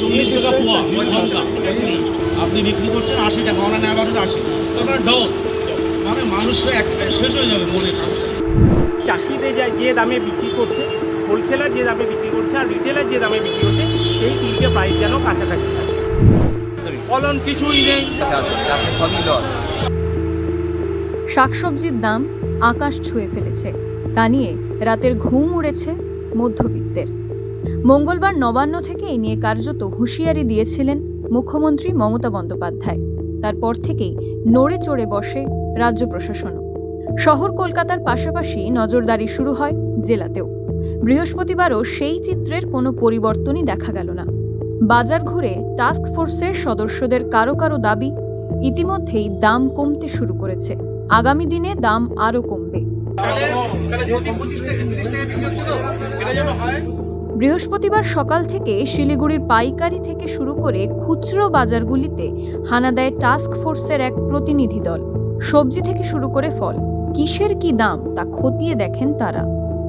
চল্লিশ টাকা পোয়া আপনি বিক্রি করছেন আশি টাকা অনলাইন অ্যাভারেজ আশি। ডবল মানে মানুষরা এক শেষ হয়ে যাবে মনে চাষিদের যে যে দামে বিক্রি করছে হোলসেলার যে দামে বিক্রি করছে আর রিটেলার যে দামে বিক্রি করছে সেই তিনটে প্রাইস যেন কাছাকাছি থাকে। ফলন কিছুই নেই। শাকসবজির দাম আকাশ ছুঁয়ে ফেলেছে। তা নিয়ে রাতের ঘুম উড়েছে মধ্যবিত্তের। মঙ্গলবার নবান্ন থেকে এ নিয়ে কার্যত হুঁশিয়ারি দিয়েছিলেন মুখ্যমন্ত্রী মমতা বন্দ্যোপাধ্যায়। তারপর থেকেই নড়ে চড়ে বসে রাজ্য প্রশাসনও। শহর কলকাতার পাশাপাশি নজরদারি শুরু হয় জেলাতেও। বৃহস্পতিবারও সেই চিত্রের কোনো পরিবর্তনই দেখা গেল না। বাজার ঘুরে টাস্ক ফোর্সের সদস্যদের কারও কারও দাবি ইতিমধ্যেই দাম কমতে শুরু করেছে। আগামী দিনে দাম আরও কমবে। বৃহস্পতিবার সকাল থেকে শিলিগুড়ির পাইকারি থেকে শুরু করে খুচরো বাজারগুলিতে হানা দেয় টাস্ক ফোর্সের এক প্রতিনিধি দল। সবজি থেকে শুরু করে ফল। কিসের কি দাম তা খতিয়ে দেখেন তারা।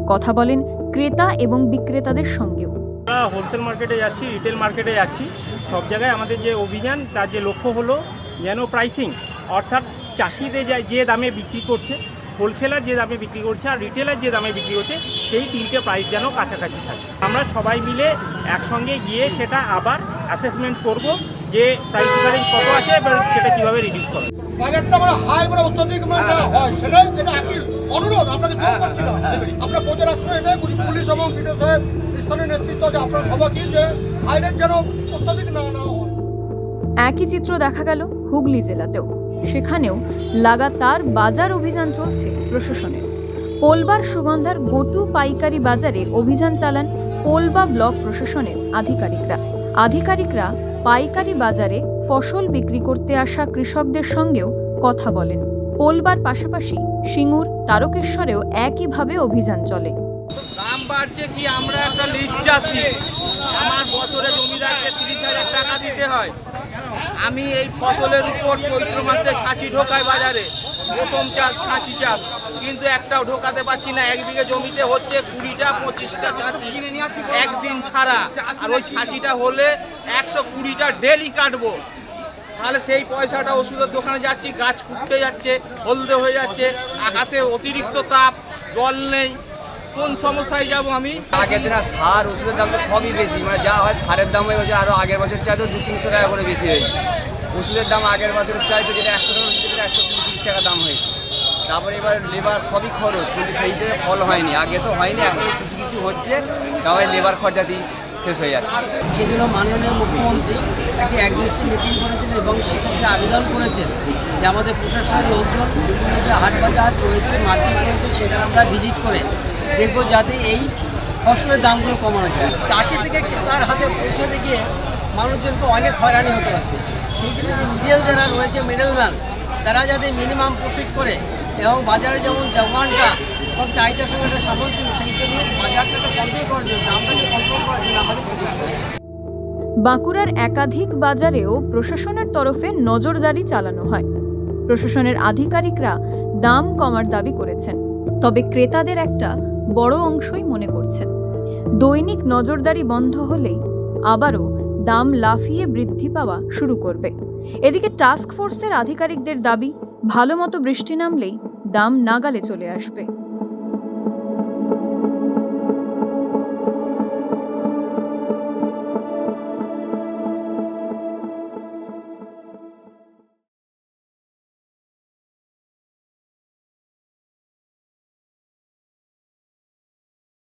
কথা বলেন ক্রেতা এবং বিক্রেতাদের সঙ্গেও। আমরা হোলসেল মার্কেটে যাচ্ছি রিটেল মার্কেটে যাচ্ছি সব জায়গায় আমাদের যে অভিযান, তার যে লক্ষ্য হলো যেন প্রাইসিং অর্থাৎ চাষিদের যে- যে দামে বিক্রি করছে হোলসেলার যে দামে বিক্রি করছে আর রিটেলার যে দামে বিক্রি করছে সেই তিনটে প্রাইস যেন কাছাকাছি থাকে। আমরা সবাই মিলে একসঙ্গে গিয়ে সেটা আবার অ্যাসেসমেন্ট করব যে প্রাইস ডিফারেন্স কত আছে এবার সেটা কীভাবে রিডিউস করা যায়। বাজারটা মানে হাই মানে অত্যাধিক মানে হয় সেটাই এটা একই অনুরোধ আপনাকে জোর করছি না। আমরা রাখছো এটাই বুঝি পুলিশ এবং বিডিও সাহেব স্থানীয় নেতৃত্ব যে আপনারা সবাইকে যে হাই রেট যেন অত্যাধিক না না হয়। একই চিত্র দেখা গেল হুগলি জেলাতেও। সেখানেও লাগাতার বাজার অভিযান চলছে প্রশাসনের পোলবার সুগন্ধার গোটু পাইকারি বাজারে অভিযান চালান পোলবা ব্লক প্রশাসনের আধিকারিকরা। আধিকারিকরা পাইকারি বাজারে ফসল বিক্রি করতে আসা কৃষকদের সঙ্গেও কথা বলেন। পোলবার পাশাপাশি সিঙ্গুর, তারকেশ্বরেও একইভাবে অভিযান চলে। দাম বাড়ছে কি আমরা একটা লিজ চাষি। আমার বছরে জমিদারকে তিরিশ হাজার টাকা দিতে হয়। আমি এই ফসলের উপর চৈত্র মাসে ছাঁচি ঢোকাই বাজারে। প্রথম চাষ ছাঁচি চাষ। কিন্তু একটাও ঢোকাতে পারছি না। এক বিঘে জমিতে হচ্ছে কুড়িটা, পঁচিশটা ছাঁচি। একদিন ছাড়া। আর ওই ছাঁচিটা হলে একশো কুড়িটা ডেলি কাটবো। তাহলে সেই পয়সাটা ওষুধের দোকানে যাচ্ছি, গাছ কুটতে যাচ্ছে, হলদে হয়ে যাচ্ছে। আকাশে অতিরিক্ত তাপ, জল নেই। কোন সমস্যায় যাব আমি? আগের দিন আর সার ওষুধের দাম তো সবই বেশি। মানে যা হয় সারের দাম হয়ে গেছে আরও আগের বছর চাই তো দু তিনশো টাকা করে বেশি হয়েছে। ওষুধের দাম আগের বছর চাই তো যেটা একশো টাকা একশো তিরিশ টাকা দাম হয়েছে। তারপরে এবার লেবার সবই খরচ কিন্তু সেই হিসেবে ফল হয়নি। আগে তো হয়নি এখন কিছু কিছু হচ্ছে তাও লেবার খরচাতেই শেষ হয়ে যাচ্ছে। সেজন্য মাননীয় মুখ্যমন্ত্রী একটি একদিষ্টি মিটিং করেছেন এবং সেক্ষেত্রে আবেদন করেছেন যে আমাদের প্রশাসনের লোকজন বিভিন্ন যে হাট বাজার রয়েছে মার্কেট রয়েছে সেখানে আমরা ভিজিট করে দেখব যাতে এই ফসলের দামগুলো কমানো যায়। চাষি থেকে তার হাতে পৌঁছতে গিয়ে মানুষজনকে অনেক হয়রানি হতে পারছে সেই জন্য মিডিয়াল যারা রয়েছে মিডল ম্যান তারা যাতে মিনিমাম প্রফিট করে এবং বাজারে যেমন ডিমান্ডটা এবং চাহিদার সঙ্গে একটা সামঞ্জস্য সেই জন্য বাজারটাকে কন্ট্রোল করার জন্য দামটাকে কন্ট্রোল করার জন্য আমাদের প্রশাসন। বাঁকুড়ার একাধিক বাজারেও প্রশাসনের তরফে নজরদারি চালানো হয়। প্রশাসনের আধিকারিকরা দাম কমার দাবি করেছেন। তবে ক্রেতাদের একটা বড় অংশই মনে করছেন। দৈনিক নজরদারি বন্ধ হলেই আবারও দাম লাফিয়ে বৃদ্ধি পাওয়া শুরু করবে। এদিকে টাস্ক ফোর্সের আধিকারিকদের দাবি ভালো মতো বৃষ্টি নামলেই দাম নাগালে চলে আসবে।